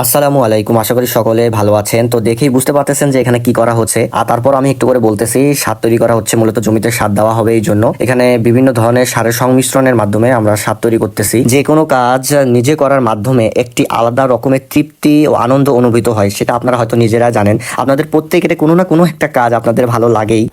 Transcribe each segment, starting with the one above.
আসসালামু আলাইকুম, আশা করি সকলে ভালো আছেন। তো দেখেই বুঝতে পারতেছেন যে এখানে কি করা হচ্ছে। আর তারপর আমি একটু করে বলতেছি, সার তৈরি করা হচ্ছে, মূলত জমিতে সার দেওয়া হবে এই জন্য। এখানে বিভিন্ন ধরনের সারের সংমিশ্রণের মাধ্যমে আমরা সার তৈরি করতেছি। যে কোনো কাজ নিজে করার মাধ্যমে একটি আলাদা রকমের তৃপ্তি ও আনন্দ অনুভূত হয়, সেটা আপনারা হয়তো নিজেরা জানেন। আপনাদের প্রত্যেকের কোনো না কোনো একটা কাজ আপনাদের ভালো লাগেই।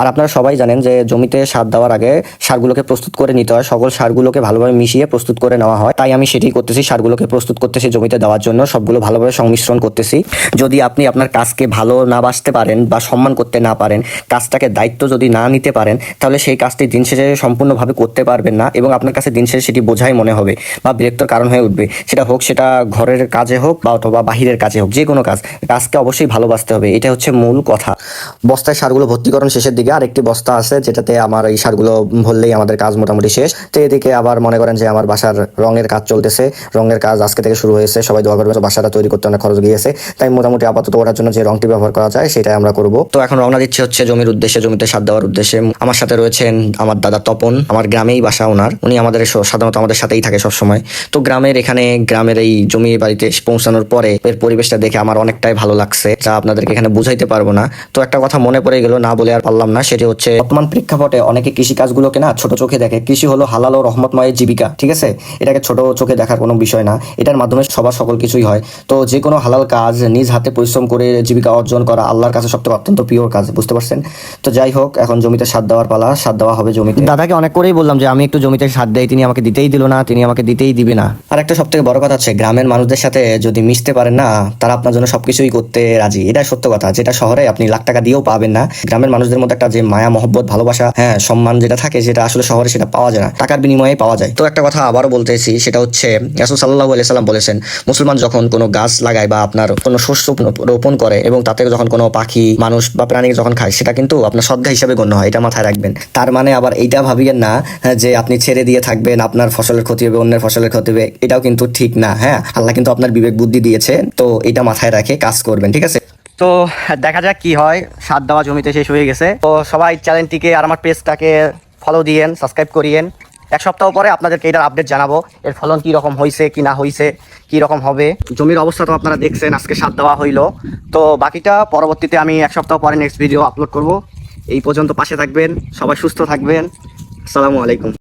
আর আপনারা সবাই জানেন যে জমিতে সার দেওয়ার আগে সারগুলোকে প্রস্তুত করে নিতে হয়। সকল সারগুলোকে ভালোভাবে মিশিয়ে প্রস্তুত করে নেওয়া হয়। তাই আমি সেটাই করতেছি, সারগুলোকে প্রস্তুত করতেছি জমিতে দেওয়ার জন্য। সবগুলো ভালোভাবে সংমিশ্রণ করতেছি। যদি আপনি আপনার কাজকে ভালো না বাসতে পারেন বা সম্মান করতে না পারেন, কাজটাকে দায়িত্ব যদি না নিতে পারেন, তাহলে সেই কাজটি দিন শেষে সম্পূর্ণভাবে করতে পারবেন না এবং আপনার কাছে দিন শেষে সেটি বোঝাই মনে হবে বা বিরক্তর কারণ হয়ে উঠবে। সেটা হোক সেটা ঘরের কাজে হোক বা অথবা বাহিরের কাজে হোক যে কোনো কাজ, কাজকে অবশ্যই ভালোবাসতে হবে। এটা হচ্ছে মূল কথা। বস্তায় সারগুলো ভর্তিকরণ শেষের দিকে। আরেকটি বস্তা আছে যেটাতে আমার এই সারগুলো ভরলেই আমাদের কাজ মোটামুটি শেষ। তো এদিকে আবার মনে করেন যে আমার বাসার রঙের কাজ চলতেছে। রঙের কাজ আজকে থেকে শুরু হয়েছে। সবাই দোয়া করবে বাসাটা তৈরি করতে অনেক খরচ গিয়েছে। তাই মোটামুটি আপাতত ওটার জন্য যে রংটি ব্যবহার করা যায়, সেটাই আমরা করব। তো এখন রওনা দিচ্ছে হচ্ছে জমির উদ্দেশ্যে, জমিতে সার দেওয়ার উদ্দেশ্যে। আমার সাথে রয়েছেন আমার দাদা তপন, আমার গ্রামেই বাসা ওনার। উনি আমাদের সাধারণত আমাদের সাথেই থাকে সবসময়। তো গ্রামের এখানে, গ্রামের এই জমি বাড়িতে পৌঁছানোর পরে এর পরিবেশটা দেখে আমার অনেকটাই ভালো লাগছে, যা আপনাদেরকে এখানে বুঝাইতে পারব না। তো একটা কথা মনে পড়ে গেল, না বলে আর পারলাম না, সেটি হচ্ছে বর্তমান প্রেক্ষাপটে অনেকে কৃষি কাজগুলোকে না ছোট চোখে দেখে। কৃষি হলো হালাল ও রহমতময় জীবিকা, ঠিক আছে? এটাকে ছোট চোখে দেখার কোনো বিষয় না। এটার মাধ্যমে সবার সকল কিছুই হয়। তো যে কোনো হালাল কাজ নিজ হাতে পরিশ্রম করে জীবিকা অর্জন করা আল্লাহর কাছে সবথেকে অত্যন্ত প্রিয় কাজ বুঝতে পারছেন? তো যাই হোক এখন জমিতে সার দেওয়ার পালা সার দেওয়া হবে জমিতে। দাদাকে অনেক করেই বললাম যে আমি একটু জমিতে সার দেই তিনি আমাকে দিতেই দিল না তিনি আমাকে দিতেই দিবে না। আর একটা সব থেকে বড় কথা হচ্ছে গ্রামের মানুষদের সাথে যদি মিশতে পারেন না তারা আপনার জন্য সবকিছুই করতে রাজি। এটা সত্য কথা যেটা শহরে আপনি লাখ টাকা দিয়েও পাবেন না। গ্রামের মানুষদের মধ্যে একটা যে মায়া মহব্বত ভালোবাসা হ্যাঁ সম্মান যেটা থাকে যেটা আসলে শহরে সেটা পাওয়া যায় না টাকার বিনিময়ে পাওয়া যায়। তো একটা কথা আবারও বলতেছি সেটা হচ্ছে রাসূল সাল্লাল্লাহু আলাইহি সাল্লাম বলেছেন মুসলমান যখন কোনো গাছ লাগায় বা আপনার কোনো শস্য রোপণ করে এবং তাতে যখন কোনো পাখি মানুষ বা প্রাণী যখন খায় সেটা কিন্তু আপনার শ্রদ্ধা হিসাবে গণ্য হয় এটা মাথায় রাখবেন। তার মানে আবার এইটা ভাবিয়েন না হ্যাঁ, যে আপনি ছেড়ে দিয়ে থাকবেন আপনার ফসলের ক্ষতি হবে অন্যের ফসলের ক্ষতি হবে এটাও কিন্তু ঠিক না হ্যাঁ? আল্লাহ কিন্তু আপনার বিবেক বুদ্ধি দিয়েছে তো এটা মাথায় রাখে কাজ করবেন ঠিক আছে? তো দেখা যাক কি হয় সাত দেওয়া জমিতে শেষ হয়ে গেছে। তো সবাই চ্যানেলটিকে আর আমার পেজটাকে ফলো দিয়েন সাবস্ক্রাইব করিয়েন। এক সপ্তাহ পরে আপনাদেরকে এটার আপডেট জানাব। এর ফলন কি রকম হয়েছে কি না হয়েছে কি রকম হবে? জমির অবস্থা তো আপনারা দেখছেন, আজকে সাত দেওয়া হইল। তো বাকিটা পরবর্তীতে আমি এক সপ্তাহ পরে নেক্সট ভিডিও আপলোড করব। এই পর্যন্ত পাশে থাকবেন, সবাই সুস্থ থাকবেন। আসসালামু আলাইকুম।